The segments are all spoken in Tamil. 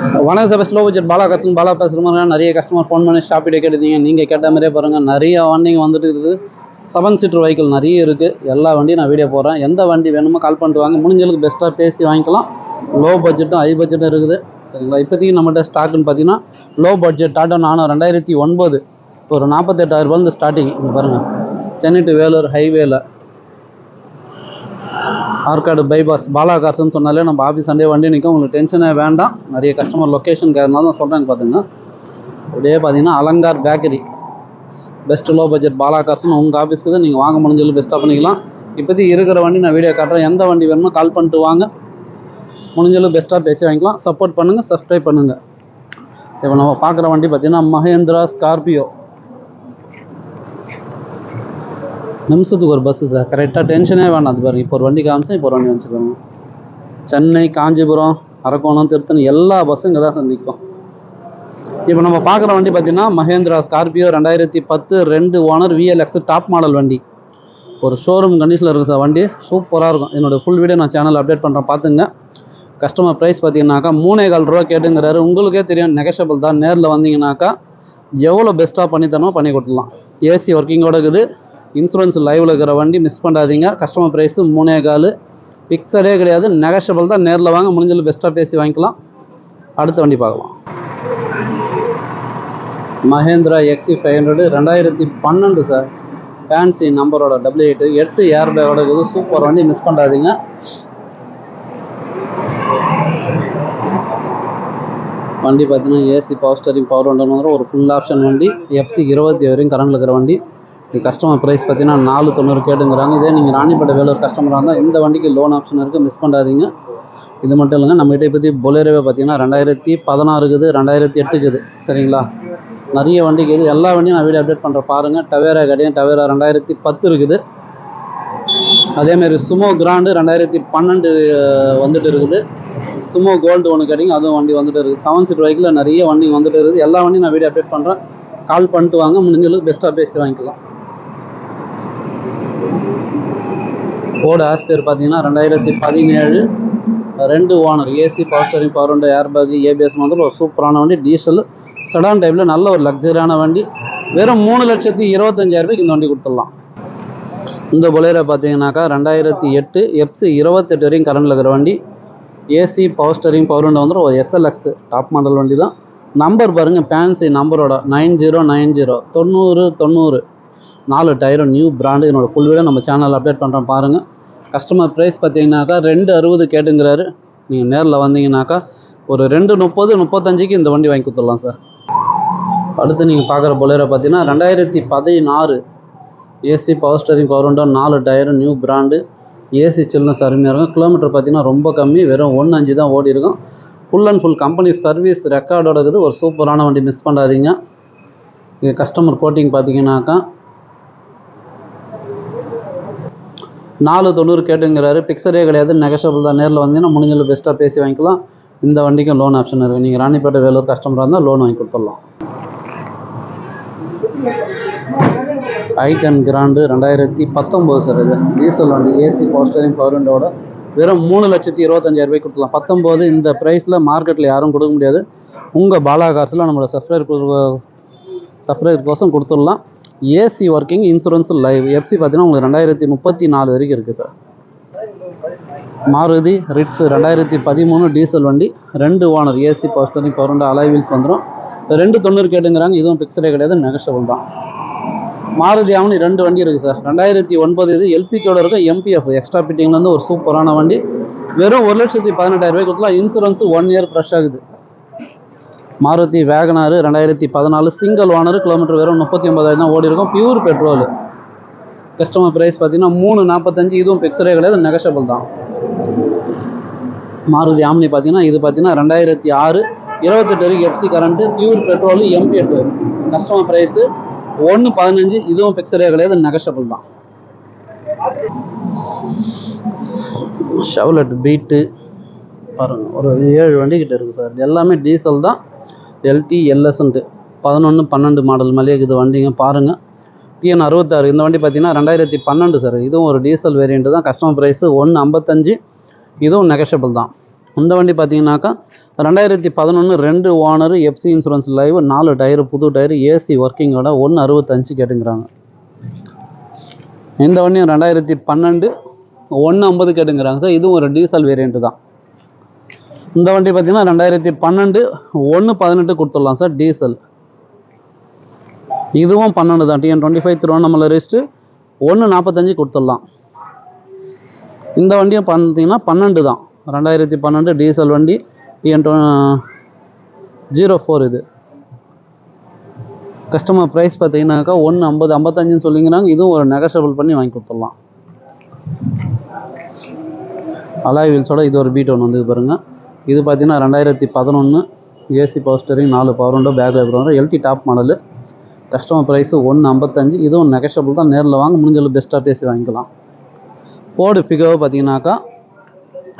வணக்கம் சார் ஸ்லோ பட்ஜெட் பாலா கஷ்டம் பாலா பேசுகிற நிறைய கஸ்டமர் ஃபோன் பண்ணி ஷாப்பிட்டே கேட்டுருந்தீங்க நீங்கள் கேட்ட மாதிரியே பாருங்கள் நிறைய வண்டிங்க வந்துட்டு இருக்குது. செவன் சீட்டர் வெஹிக்கிள் நிறைய இருக்குது எல்லா வண்டியும் நான் வீடியோ போகிறேன் எந்த வண்டி வேணுமோ கால் பண்ணிட்டு வாங்க. முடிஞ்சளவுக்கு பெஸ்ட்டாக பேசி வாங்கிக்கலாம். லோ பட்ஜெட்டும் ஹை பட்ஜெட்டும் இருக்குது. சரிங்களா? இப்போதைக்கு நம்மகிட்ட ஸ்டாக்குன்னு பார்த்தீங்கன்னா லோ பட்ஜெட் டாட்டா நானும் ரெண்டாயிரத்தி ஒன்பது. ஒரு நாற்பத்தெட்டாயிரரூபாந்து ஸ்டார்டிங் இங்கே பாருங்கள் சென்னை டு வேலூர் ஹைவேல ஆற்காடு பைபாஸ் பாலா கார்ஸ்னு சொன்னாலே நம்ம ஆஃபீஸ் சண்டே வண்டி நிற்கும் உங்களுக்கு டென்ஷனே வேண்டாம். நிறைய கஸ்டமர் லொக்கேஷன் கேட்கறதுனால தான் சொல்கிறேன் பார்த்துங்க அப்படியே பார்த்தீங்கன்னா Alankar bakery best low budget Bala கார்ஸ்னு உங்கள் ஆஃபீஸ்க்கு தான் நீங்கள் வாங்க முடிஞ்சது பெஸ்ட்டாக பண்ணிக்கலாம். இப்போதைக்கு இருக்கிற வண்டி நான் வீடியோ காட்டுறேன். எந்த வண்டி வேணுமோ கால் பண்ணிட்டு வாங்க. முடிஞ்சளவு பெஸ்ட்டாக பேசி வாங்கிக்கலாம். சப்போர்ட் பண்ணுங்கள் சப்ஸ்கிரைப் பண்ணுங்கள் இப்போ நம்ம பார்க்குற வண்டி பார்த்தீங்கன்னா மஹேந்திரா ஸ்கார்பியோ நிமிஷத்துக்கு ஒரு பஸ்ஸு சார் கரெக்டாக டென்ஷனே வேண்டாம். அது பாருங்க இப்போ ஒரு வண்டி காமிச்சேன் இப்போ ஒரு வண்டி வச்சுக்கோங்க. சென்னை காஞ்சிபுரம் அரக்கோணம் திருத்தணி எல்லா பஸ்ஸும் இங்கே தான் சார் நிற்கும் இப்போ நம்ம பார்க்குற வண்டி பார்த்தீங்கன்னா மஹேந்திரா ஸ்கார்பியோ ரெண்டாயிரத்தி பத்து ரெண்டு ஓனர் விஎல்எக்ஸ் டாப் மாடல் வண்டி. ஒரு ஷோரூம் கண்டிஷனில் இருக்குது சார் வண்டி. சூப்பராக இருக்கும். என்னோடய ஃபுல் வீடியோ நான் சேனல் அப்டேட் பண்ணுறேன் பார்த்துங்க கஸ்டமர் ப்ரைஸ் பார்த்தீங்கன்னாக்கா மூணே கால் ரூபா கேட்டுங்கிறாரு. உங்களுக்கே தெரியும் நெகஷபிள் தான். நேரில் வந்தீங்கன்னாக்கா எவ்வளோ பெஸ்ட்டாக பண்ணி பண்ணி கொடுத்துடலாம். ஏசி ஒர்க்கிங்கோட இருக்குது. இன்சூரன்ஸ் லைவில் இருக்கிற வண்டி மிஸ் பண்ணாதீங்க. கஸ்டமர் ப்ரைஸு மூணே கால். பிக்சரே கிடையாது. நெகஷபிள் தான். நேரில் வாங்க. முடிஞ்சது பெஸ்ட்டாக பேசி வாங்கிக்கலாம். அடுத்த வண்டி பார்க்கலாம். மஹேந்திரா எக்ஸி ஃபைவ் ஹண்ட்ரடு ரெண்டாயிரத்தி பன்னெண்டு சார் ஃபேன்சி நம்பரோட டபுள் எயிட்டு எட்டு ஏர் பேக்கோட இருக்குது சூப்பர் வண்டி மிஸ் பண்ணாதீங்க. வண்டி பார்த்தீங்கன்னா ஏசி பவர் ஸ்டரிங் பவர் வண்டி ஒரு ஃபுல் ஆப்ஷன் வண்டி. எஃப்சி இருபத்தி வரையும் கரண்டில் இருக்கிற வண்டி. இது கஸ்டமர் ப்ரைஸ் பார்த்தீங்கன்னா நாலு தொண்ணூறு கேட்டுங்கிறாங்க. இதே நீங்கள் ராணிப்பேட்டை வேலூர் கஸ்டமராக இருந்தால் இந்த வண்டிக்கு லோன் ஆப்ஷன் இருக்குது மிஸ் பண்ணாதீங்க. இது மட்டும் இல்லைங்க நம்மகிட்ட பற்றி பொலேரோவே பார்த்தீங்கன்னா ரெண்டாயிரத்தி பதினாறு இருக்குது ரெண்டாயிரத்தி எட்டுக்குது சரிங்களா? நிறைய வண்டிக்கு இது எல்லா வண்டியும் நான் வீடியோ அப்டேட் பண்ணுறேன் பாருங்கள் டவேரா கடையும் டவேரா ரெண்டாயிரத்தி பத்து இருக்குது. அதேமாரி சுமோ கிராண்டு ரெண்டாயிரத்தி பன்னெண்டு வந்துட்டு இருக்குது. சுமோ கோல்டு ஒன்று கிடைக்கும் அதுவும் வண்டி வந்துட்டு இருக்குது. செவன் சீட் வைக்கில் நிறைய வண்டி வந்துட்டு இருக்குது. எல்லா வண்டியும் நான் வீடியோ அப்டேட் பண்ணுறேன் கால் பண்ணிட்டு வாங்க முடிஞ்சளவுக்கு பெஸ்ட்டாக பேசி வாங்கிக்கலாம். ஃபோர்டு ஆஸ்பியர் பார்த்தீங்கன்னா ரெண்டாயிரத்தி பதினேழு ரெண்டு owner AC power steering power window air bag ABS மாதிரி ஒரு சூப்பரான வண்டி டீசல் செடான் டைப்பில் நல்ல ஒரு லக்ஸரியான வண்டி. வெறும் மூணு லட்சத்தி இருபத்தஞ்சாயிரம் ரூபாய்க்கு இந்த வண்டி கொடுத்துடலாம். இந்த பொலேரோ பார்த்தீங்கன்னாக்கா ரெண்டாயிரத்தி எட்டு எஃப்சி இருபத்தெட்டு வரையும் கரண்டில் இருக்கிற வண்டி. AC power steering power window வந்துடும் ஒரு எஸ்எல்எக்ஸ் டாப் மாடல் வண்டி தான் நம்பர் பாருங்கள் ஃபேன்சி நம்பரோட நைன் ஜீரோ நைன் ஜீரோ தொண்ணூறு தொண்ணூறு. நாலு டயரும் நியூ பிராண்டு என்னோடய ஃபுல் வீடியோ நம்ம சேனலில் அப்டேட் பண்ணுறோம் பாருங்கள் கஸ்டமர் ப்ரைஸ் பார்த்தீங்கன்னாக்கா ரெண்டு அறுபது கேட்டுங்கிறாரு. நீங்கள் நேரில் வந்தீங்கன்னாக்கா ஒரு ரெண்டு முப்பது முப்பத்தஞ்சுக்கு இந்த வண்டி வாங்கி கொடுத்துடலாம் சார். அடுத்து நீங்கள் பார்க்குற பொலேரோ பார்த்தீங்கன்னா ரெண்டாயிரத்தி பதினாறு ஏசி பவர் ஸ்டரிங் பவர் நாலு tyre new brand AC chillness அருமையாக இருக்கும். கிலோமீட்டர் பார்த்தீங்கன்னா ரொம்ப கம்மி வெறும் ஒன்று அஞ்சு தான் ஓடி இருக்கும். Full and full company service ரெக்கார்டோட இருக்குது. ஒரு சூப்பரான வண்டி மிஸ் பண்ணாதீங்க. இங்கே கஸ்டமர் கோட்டிங் பார்த்தீங்கன்னாக்கா நாலு தொண்ணூறு கேட்டுங்கிறாரு. பிக்சரே கிடையாது. நெகஷபிள் தான். நேரில் வந்தீங்கன்னா முடிஞ்சளவு பெஸ்ட்டாக பேசி வாங்கிக்கலாம். இந்த வண்டிக்கும் லோன் ஆப்ஷன் இருக்குது நீங்கள் ராணிப்பேட்டை வேலூர் கஸ்டமராக இருந்தால் லோன் வாங்கி கொடுத்துடலாம். ஐ டென் கிராண்டு ரெண்டாயிரத்தி பத்தொம்போது சார் இது. டீசல் வண்டி ஏசி பவர் ஸ்டேரிங் பவர் விண்டோட வெறும் மூணு லட்சத்தி இருபத்தஞ்சாயிரம் ரூபாய்க்கு கொடுத்துலாம் பத்தொம்போது இந்த ப்ரைஸில் மார்க்கெட்டில் யாரும் கொடுக்க முடியாது. உங்கள் பாலா கார்ஸில் நம்மளோட சப்ஸ்கிரைபர் சப்ஸ்கிரைபர் கோசம் கொடுத்துடலாம். AC working insurance live FC பார்த்தீங்கன்னா உங்களுக்கு ரெண்டாயிரத்தி முப்பத்தி நாலு வரைக்கும் இருக்குது சார் மாருதி ரிட்ஸ் ரெண்டாயிரத்தி பதிமூணு டீசல் வண்டி ரெண்டு owner AC power steering power wheels வந்துடும் ரெண்டு தொண்ணூறு கேட்டுங்கிறாங்க இதுவும் பிக்சரே கிடையாது நெகஷபிள் தான். மாருதி ஆவணி ரெண்டு வண்டி இருக்குது சார் ரெண்டாயிரத்தி ஒன்பது இது எல்பிஜியோட இருக்கும் எம்பிஎஃப் எக்ஸ்ட்ரா பிட்டிங்லேருந்து ஒரு சூப்பரான வண்டி. வெறும் ஒரு லட்சத்தி பதினெட்டாயிரம் ரூபாய்க்கு கொடுக்கலாம் இன்சூரன்ஸ் ஒன் இயர் ஃப்ரெஷ் ஆகுது. மாருதி வேகனாரு ரெண்டாயிரத்தி பதினாலு சிங்கிள் ஓனர் கிலோமீட்டர் வெறும் முப்பத்தி ஒன்பதாயிரம் தான் ஓடி இருக்கும். பியூர் பெட்ரோல் கஸ்டமர் ப்ரைஸ் பார்த்தீங்கன்னா மூணு நாற்பத்தஞ்சு இதுவும் பிக்சரே கிடையாது நெகஷபிள் தான். மாருதி ஆம்னி பார்த்தீங்கன்னா இது பார்த்தீங்கன்னா ரெண்டாயிரத்தி ஆறு. இருபத்தெட்டு வரைக்கும் FC current pure petrol MPF customer price ஒன்று பதினஞ்சு. இதுவும் பிக்சரே கிடையாது நெகஷபிள் தான். ஷவுலட் பீட்டு பாருங்கள் ஒரு ஏழு வண்டி கிட்ட இருக்குது சார் எல்லாமே டீசல் தான். எல்டி எல்எஸ்ன்ட்டு பதினொன்று பன்னெண்டு மாடல் மேலே இருக்குது வண்டிங்க பாருங்கள் டிஎன் அறுபத்தாறு இந்த வண்டி பார்த்தீங்கன்னா ரெண்டாயிரத்தி பன்னெண்டு சார் இதுவும் ஒரு டீசல் வேரியண்ட்டு தான். கஸ்டமர் ப்ரைஸு ஒன்று ஐம்பத்தஞ்சு. இதுவும் நெகஷபிள் தான். இந்த வண்டி பார்த்தீங்கன்னாக்கா ரெண்டாயிரத்தி பதினொன்று ரெண்டு ஓனர் எஃப்சி இன்சூரன்ஸ் லைவ் நாலு டயரு புது டயரு ஏசி ஒர்க்கிங்கோட ஒன்று அறுபத்தஞ்சு கேட்டுங்கிறாங்க. இந்த வண்டியும் ரெண்டாயிரத்தி பன்னெண்டு ஒன்று ஐம்பது கேட்டுங்கிறாங்க சார் இதுவும் ஒரு டீசல் வேரியண்ட்டு தான். இந்த வண்டி பார்த்தீங்கன்னா ரெண்டாயிரத்தி பன்னெண்டு ஒன்று பதினெட்டு கொடுத்துடலாம் சார் டீசல் இதுவும் பன்னெண்டு தான். TN twenty five Tiruvannamalai rest ஒன்று நாற்பத்தஞ்சு கொடுத்துடலாம். இந்த வண்டியும் பார்த்தீங்கன்னா பன்னெண்டு தான். ரெண்டாயிரத்தி பன்னெண்டு டீசல் வண்டி டிஎன் ஜீரோ ஃபோர் இது. கஸ்டமர் ப்ரைஸ் பார்த்தீங்கன்னாக்கா ஒன்று ஐம்பது ஐம்பத்தஞ்சுன்னு சொல்லிங்கிறாங்க இதுவும் ஒரு நெகஷபிள் பண்ணி வாங்கி கொடுத்துடலாம். அலாய் வீல்ஸோட இது ஒரு பீட் ஒன்று வந்து பாருங்கள் இது பார்த்தீங்கன்னா ரெண்டாயிரத்தி பதினொன்று ஏசி பவர் ஸ்டரிங் நாலு பவர் உண்டோ back wiper LD top model customer price ஒன்று ஐம்பத்தஞ்சு. இதுவும் நெகஷபிள் தான். நேரில் வாங்க முடிஞ்சளவு பெஸ்ட்டாக பேசி வாங்கிக்கலாம். போர்டு பிகவை பார்த்தீங்கன்னாக்கா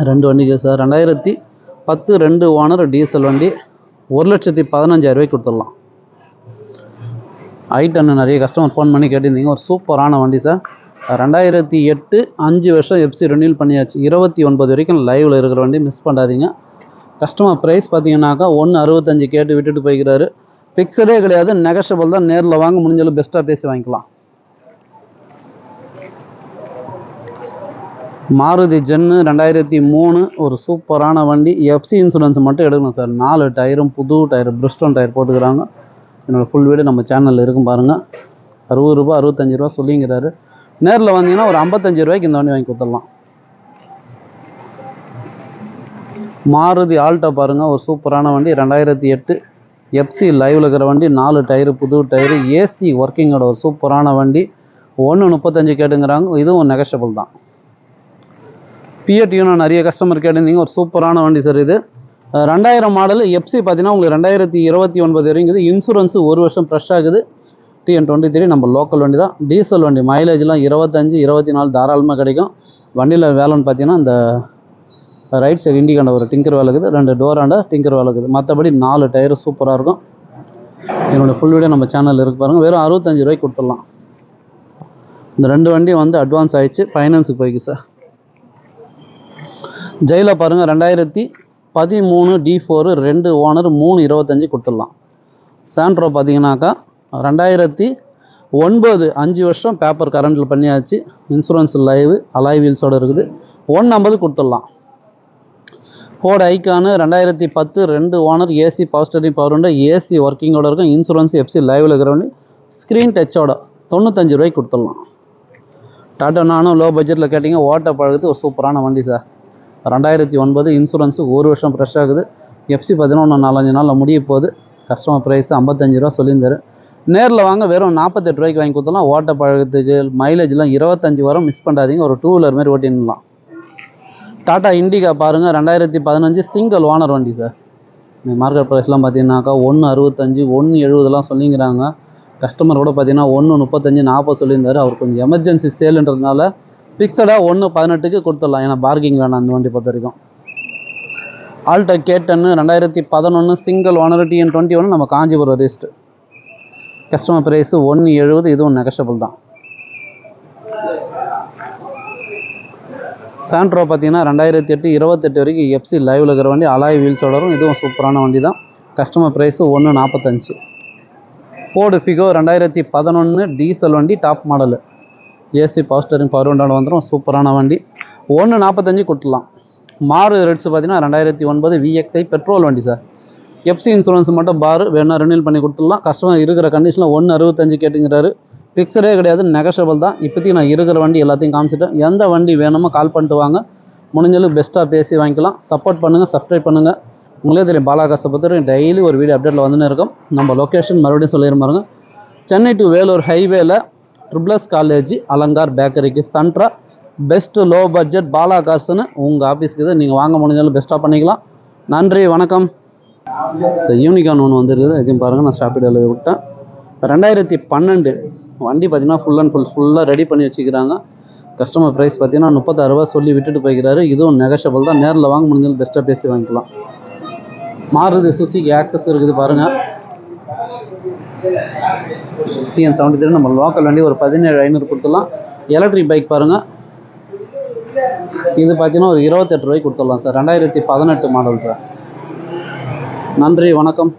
ரெண்டு வண்டிக்கு சார். ரெண்டாயிரத்தி பத்து ரெண்டு ஓனர் டீசல் வண்டி. ஒரு லட்சத்தி பதினஞ்சாயிரம் ரூபாய்க்கு கொடுத்துடலாம். ஐட்டன்னு நிறைய கஸ்டமர் ஃபோன் பண்ணி கேட்டிருந்தீங்க. ஒரு சூப்பரான வண்டி சார். ரெண்டாயிரத்தி எட்டு அஞ்சு வருஷம் எஃப்சி ரெனியூல் பண்ணியாச்சு. இருபத்தி ஒன்பது வரைக்கும் லைவில் இருக்கிற வண்டி மிஸ் பண்ணாதீங்க. கஸ்டமர் ப்ரைஸ் பார்த்தீங்கன்னாக்கா ஒன்று அறுபத்தஞ்சு கேட்டு விட்டுட்டு போய்க்கிறாரு. ஃபிக்ஸடே கிடையாது நெகஷபிள் தான். நேரில் வாங்க முடிஞ்சளவு பெஸ்ட்டாக பேசி வாங்கிக்கலாம். மாருதி ஜென்னு ரெண்டாயிரத்தி மூணு ஒரு சூப்பரான வண்டி. எஃப்சி இன்சூரன்ஸ் மட்டும் எடுக்கணும் சார் நாலு டயரும் புது டயர் பிரிஸ்டோன் டயர் போட்டுக்கிறாங்க. என்னோடய ஃபுல் வீடு நம்ம சேனலில் இருக்கும் பாருங்கள் அறுபது ரூபா அறுபத்தஞ்சு ரூபா சொல்லிங்கிறாரு. நேரில் வந்தீங்கன்னா ஒரு ஐம்பத்தஞ்சு ரூபாய்க்கு இந்த வண்டி வாங்கி கொடுத்துடலாம். மாருதி ஆல்ட்டோ பாருங்கள் ஒரு சூப்பரான வண்டி. ரெண்டாயிரத்தி எட்டு எஃப்சி லைவில் இருக்கிற வண்டி. நாலு டயரு புது டயரு ஏசி ஒர்க்கிங்கோட ஒரு சூப்பரான வண்டி. ஒன்று முப்பத்தஞ்சு கேட்டுங்கிறாங்க. இதுவும் நெகஷபிள் தான். பிஎட்டியும் நிறைய கஸ்டமர் கேட்டிருந்தீங்க. ஒரு சூப்பரான வண்டி சார் இது. ரெண்டாயிரம் மாடல் எஃப்சி பார்த்தீங்கன்னா உங்களுக்கு ரெண்டாயிரத்தி இருபத்தி ஒன்பது வரைக்கும் இன்சூரன்ஸு ஒரு வருஷம் ஃப்ரெஷ் ஆகுது. டிஎன் டுவெண்ட்டி த்ரீ நம்ம லோக்கல் வண்டி தான். டீசல் வண்டி மைலேஜ்லாம் இருபத்தஞ்சு இருபத்தி நாலு தாராளமாக கிடைக்கும். வண்டியில் வேலைன்னு பார்த்தீங்கன்னா இந்த ரைட் சைடு இண்டிகாண்ட ஒரு டிங்கர் வேலை இருக்குது ரெண்டு டோராண்ட டிங்கர் வேலை இருக்குது. மற்றபடி நாலு டயரும் சூப்பராக இருக்கும். என்னோடய ஃபுல் வீடியோ நம்ம சேனலில் இருக்கு பாருங்கள் வெறும் அறுபத்தஞ்சு ரூபாய்க்கு கொடுத்துடலாம். இந்த ரெண்டு வண்டியும் வந்து அட்வான்ஸ் ஆயிடுச்சு. ஃபைனான்ஸுக்கு போய்க்கு சார். ஜெயில பாருங்கள் ரெண்டாயிரத்தி பதிமூணு டி ஃபோரு ரெண்டு ஓனர் மூணு இருபத்தஞ்சி கொடுத்துடலாம். சாண்ட்ரோ பார்த்தீங்கன்னாக்கா ரெண்டாயிரத்தி ஒன்பது அஞ்சு வருஷம் பேப்பர் கரண்டில் பண்ணியாச்சு. இன்சூரன்ஸ் லைவ் அலாய் வீல்ஸோடு இருக்குது. ஒன் ஐம்பது கொடுத்துடலாம். ஃபோர்டு ஐக்கானு ரெண்டாயிரத்தி பத்து ரெண்டு owner AC power steering power உண்டு ஏசி ஒர்க்கிங்கோட இருக்கும். இன்சூரன்ஸ் எஃப்சி லைவில் இருக்கிறவங்க ஸ்க்ரீன் டச்சோட தொண்ணூத்தஞ்சு ரூபாய்க்கு கொடுத்துடலாம். டாட்டா நானும் லோ பட்ஜெட்டில் கேட்டிங்க ஓட்ட பழகுது ஒரு சூப்பரான வண்டி சார். ரெண்டாயிரத்தி ஒன்பது இன்சூரன்ஸு ஒரு வருஷம் ஃப்ரெஷ் ஆகுது. எஃப்சி பார்த்தீங்கன்னா நாலஞ்சு நாளில் முடிய போகுது. கஸ்டமர் ப்ரைஸ் ஐம்பத்தஞ்சு ரூபா சொல்லியிருந்தாரு. நேரில் வாங்க வெறும் நாற்பத்தெட்டு ரூபாய்க்கு வாங்கி கொடுத்தலாம் ஓட்ட பழகத்துக்கு மைலேஜ்லாம் இருபத்தஞ்சி வரும். மிஸ் பண்ணாதீங்க. ஒரு டூ வீலர் மாதிரி ஓட்டிடலாம். டாடா இண்டிகா பாருங்கள் ரெண்டாயிரத்தி பதினஞ்சு சிங்கிள் ஓனர் வண்டி சார். மார்க்கெட் ப்ரைஸ்லாம் பார்த்தீங்கன்னாக்கா ஒன்று அறுபத்தஞ்சு ஒன்று எழுபதுலாம் சொல்லிங்கிறாங்க. கஸ்டமர் கூட பார்த்தீங்கன்னா ஒன்று முப்பத்தஞ்சு நாற்பது சொல்லியிருந்தார். அவர் கொஞ்சம் எமர்ஜென்சி சேலுன்றதுனால ஃபிக்ஸடாக ஒன்று பதினெட்டுக்கு கொடுத்துடலாம். ஏன்னா பார்க்கிங் வேணாம் அந்த வண்டி பொறுத்த வரைக்கும். ஆல்டோ கேட்டன்னு ரெண்டாயிரத்தி பதினொன்று சிங்கிள் ஓனர் டிஎன் டுவெண்ட்டி ஒன்று நம்ம காஞ்சிபுரம் ரிஸ்ட்டு கஸ்டமர் ப்ரைஸு ஒன்று எழுபது இதுவும் நெகஷபிள் தான். சாண்ட்ரோ பார்த்தீங்கன்னா ரெண்டாயிரத்தி எட்டு இருபத்தெட்டு வரைக்கும் எஃப்சி லைவில் இருக்கிற வண்டி அலாய் வீல்ஸோட வரும் இதுவும் சூப்பரான வண்டி தான் கஸ்டமர் ப்ரைஸு ஒன்று நாற்பத்தஞ்சு ஃபோர்டு ஃபிகோ ரெண்டாயிரத்தி பதினொன்று டீசல் வண்டி top model AC power steering power விண்டோட வந்துடும் சூப்பரான வண்டி. ஒன்று நாற்பத்தஞ்சு கொடுத்துடலாம். மாறு ரேட்ஸ் பார்த்தீங்கன்னா ரெண்டாயிரத்தி ஒன்பது விஎக்ஸ்ஐ பெட்ரோல் வண்டி சார் எஃப்சி இன்சூரன்ஸ் மட்டும் பார் வேணால் ரினியூல் பண்ணி கொடுத்துடலாம். கஸ்டமர் இருக்கிற கண்டிஷனில் ஒன்று அறுபத்தஞ்சு கேட்டுங்கிறாரு. ஃபிக்ஸடே கிடையாது நெகஷபிள் தான். இப்போதைக்கு நான் இருக்கிற வண்டி எல்லாத்தையும் காமிச்சிட்டேன். எந்த வண்டி வேணுமோ கால் பண்ணிட்டு வாங்க. முடிஞ்சளவு பெஸ்ட்டாக பேசி வாங்கிக்கலாம். சப்போர்ட் பண்ணுங்கள் சப்ஸ்கிரைப் பண்ணுங்கள் உங்களே தெரியும் பாலாகாசை பொறுத்த டெய்லி ஒரு வீடியோ அப்டேட்டில் வந்துன்னு இருக்கும். நம்ம லொக்கேஷன் மறுபடியும் சொல்லியிருப்பாருங்க சென்னை டு வேலூர் ஹைவேல ட்ரிபிளஸ் காலேஜ் அலங்கார் பேக்கரிக்கு சென்ட்ரா பெஸ்ட்டு லோ பட்ஜெட் பாலா கார்ஸ்னு உங்கள் ஆஃபீஸ்க்கு தான் நீங்கள் வாங்க முடிஞ்சாலும் பெஸ்ட்டாக பண்ணிக்கலாம். நன்றி வணக்கம். ஸோ யூனிகான் ஒன்று வந்துருக்குது. இதையும் பாருங்கள் நான் ஸ்டாப்பிட் எழுதி விட்டேன். ரெண்டாயிரத்தி பன்னெண்டு வண்டி பார்த்தீங்கன்னா ஃபுல் அண்ட் ஃபுல் ஃபுல்லாக ரெடி பண்ணி வச்சுக்கிறாங்க. கஸ்டமர் ப்ரைஸ் பார்த்தீங்கன்னா முப்பத்தாறு ரூபா சொல்லி விட்டுட்டு போய்க்கிறாரு. இதுவும் நெகஷபிள் தான். நேரில் வாங்க முடிஞ்சாலும் பெஸ்ட்டாக பேசி வாங்கிக்கலாம். மாறுது சுசிக்கு ஆக்சஸ் இருக்குது பாருங்கள் டிஎன் செவன்ட்டி த்ரீ நம்ம லோக்கல் வண்டி ஒரு பதினேழு ஐநூறு கொடுத்துடலாம். எலக்ட்ரிக் பைக் பாருங்கள் இது பார்த்தீங்கன்னா ஒரு இருபத்தெட்டு ரூபாய்க்கு கொடுத்துடலாம் சார் ரெண்டாயிரத்தி பதினெட்டு மாடல் சார் நன்றி வணக்கம்.